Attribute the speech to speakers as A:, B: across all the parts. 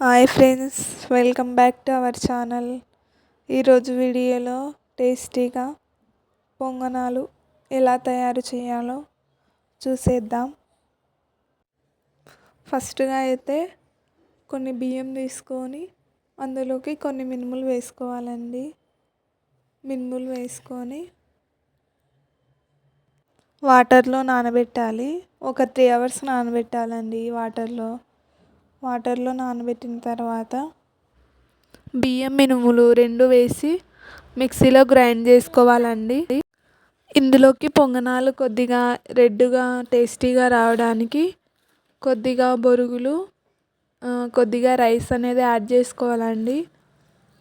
A: Hi friends welcome back to our channel ఈరోజు వీడియోలో టేస్టీగా పొంగనాలు ఎలా తయారు చేయాలో చూసేద్దాం. ఫస్ట్గా అయితే కొన్ని బియ్యం తీసుకొని అందులోకి కొన్ని మినుములు వేసుకోవాలండి. మినుములు వేసుకొని వాటర్లో నానబెట్టాలి. ఒక త్రీ అవర్స్ నానబెట్టాలండి వాటర్లో. వాటర్లో నానబెట్టిన తర్వాత బియ్యం మినుములు రెండు వేసి మిక్సీలో గ్రైండ్ చేసుకోవాలండి. ఇందులోకి పొంగనాలు కొద్దిగా రెడ్గా టేస్టీగా రావడానికి కొద్దిగా బొరుగులు కొద్దిగా రైస్ అనేది యాడ్ చేసుకోవాలండి.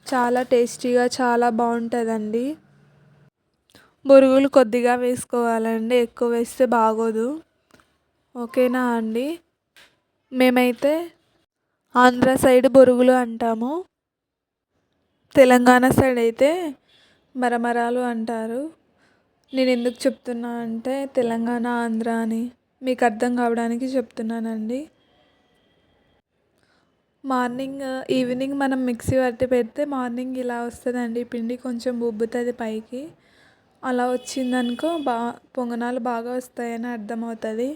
A: చాలా టేస్టీగా చాలా బాగుంటుందండి. బొరుగులు కొద్దిగా వేసుకోవాలండి ఎక్కువ వేస్తే బాగోదు. ఓకేనా అండి? మేమైతే ఆంధ్ర సైడ్ బొరుగులు అంటాము. తెలంగాణ సైడ్ అయితే మరమరాలు అంటారు. నేను ఎందుకు చెప్తున్నా అంటే తెలంగాణ ఆంధ్ర అని మీకు అర్థం కావడానికి చెప్తున్నానండి. మార్నింగ్ ఈవినింగ్ మనం మిక్సీ పట్టి పెడితే మార్నింగ్ ఇలా వస్తుందండి. పిండి కొంచెం ఉబ్బుతుంది పైకి. అలా వచ్చిందనుకో బా పొంగనాలు బాగా వస్తాయని అర్థమవుతుంది.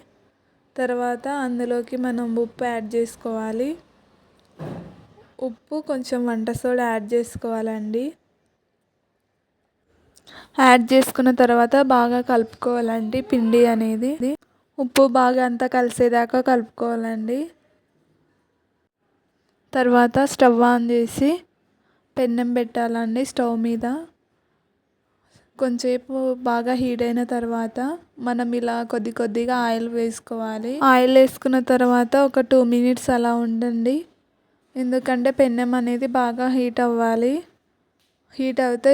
A: తర్వాత అందులోకి మనం ఉప్పు యాడ్ చేసుకోవాలి. ఉప్పు కొంచెం వంట సోడా యాడ్ చేసుకోవాలండి. యాడ్ చేసుకున్న తర్వాత బాగా కలుపుకోవాలండి పిండి అనేది. ఉప్పు బాగా అంతా కలిసేదాకా కలుపుకోవాలండి. తర్వాత స్టవ్ ఆన్ చేసి పెన్నం పెట్టాలండి స్టవ్ మీద. కొంచెంసేపు బాగా హీట్ అయిన తర్వాత మనం ఇలా కొద్ది కొద్దిగా ఆయిల్ వేసుకోవాలి. ఆయిల్ వేసుకున్న తర్వాత ఒక టూ మినిట్స్ అలా ఉండండి. ఎందుకంటే పెన్నెం అనేది బాగా హీట్ అవ్వాలి. హీట్ అవుతే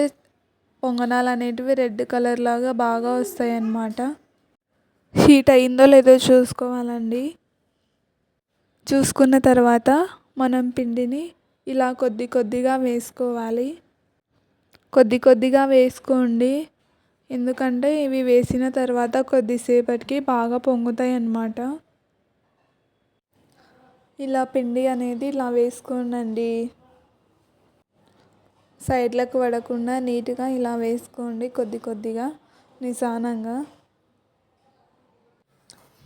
A: పొంగనాలు అనేటివి రెడ్ కలర్ లాగా బాగా వస్తాయి అన్నమాట హీట్ అయిందో లేదో చూసుకోవాలండి. చూసుకున్న తర్వాత మనం పిండిని ఇలా కొద్ది కొద్దిగా వేసుకోవాలి. కొద్ది కొద్దిగా వేసుకోండి. ఎందుకంటే ఇవి వేసిన తర్వాత కొద్దిసేపటికి బాగా పొంగుతాయి అన్నమాట ఇలా పిండి అనేది ఇలా వేసుకోండి సైడ్లకు పడకుండా నీట్గా ఇలా వేసుకోండి కొద్ది కొద్దిగా నిదానంగా.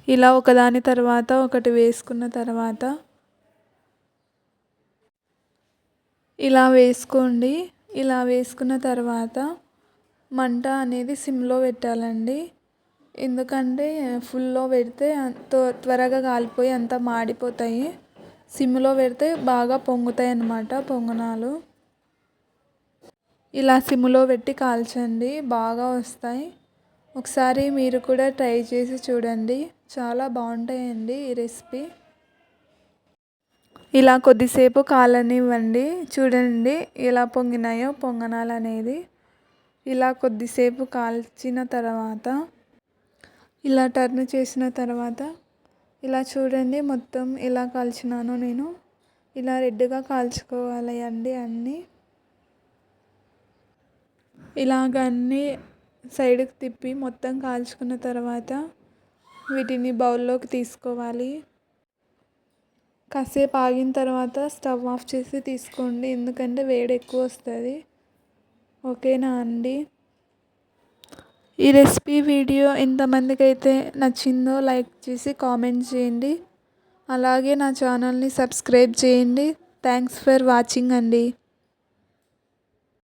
A: ఇలా ఒకదాని తర్వాత ఒకటి వేసుకున్న తర్వాత ఇలా వేసుకోండి. ఇలా వేసుకున్న తర్వాత మంట అనేది సిమ్లో పెట్టాలండి. ఎందుకంటే ఫుల్లో పెడితే త్వరగా కాలిపోయి అంతా మాడిపోతాయి. సిమ్లో పెడితే బాగా పొంగుతాయి అన్నమాట పొంగనాలు. ఇలా సిమ్లో పెట్టి కాల్చండి బాగా వస్తాయి. ఒకసారి మీరు కూడా ట్రై చేసి చూడండి. చాలా బాగుంటాయండి ఈ రెసిపీ. ఇలా కొద్దిసేపు కాలనివ్వండి. చూడండి ఎలా పొంగినాయో పొంగనాలు అనేది. ఇలా కొద్దిసేపు కాల్చిన తర్వాత ఇలా టర్న్ చేసిన తర్వాత ఇలా చూడండి మొత్తం ఇలా కాల్చినాను నేను. ఇలా రెడ్గా కాల్చుకోవాలి అండి అన్నీ. ఇలాగ అన్నీ సైడ్కి తిప్పి మొత్తం కాల్చుకున్న తర్వాత వీటిని బౌల్లోకి తీసుకోవాలి. కాసేపు ఆగిన తర్వాత స్టవ్ ఆఫ్ చేసి తీసుకోండి ఎందుకంటే వేడి ఎక్కువ వస్తుంది. ఓకేనా అండి? ఈ రెసిపీ వీడియో ఎంతమందికి అయితే నచ్చిందో లైక్ చేసి కామెంట్ చేయండి. అలాగే నా ఛానల్ని సబ్స్క్రైబ్ చేయండి. థ్యాంక్స్ ఫర్ వాచింగ్ అండి.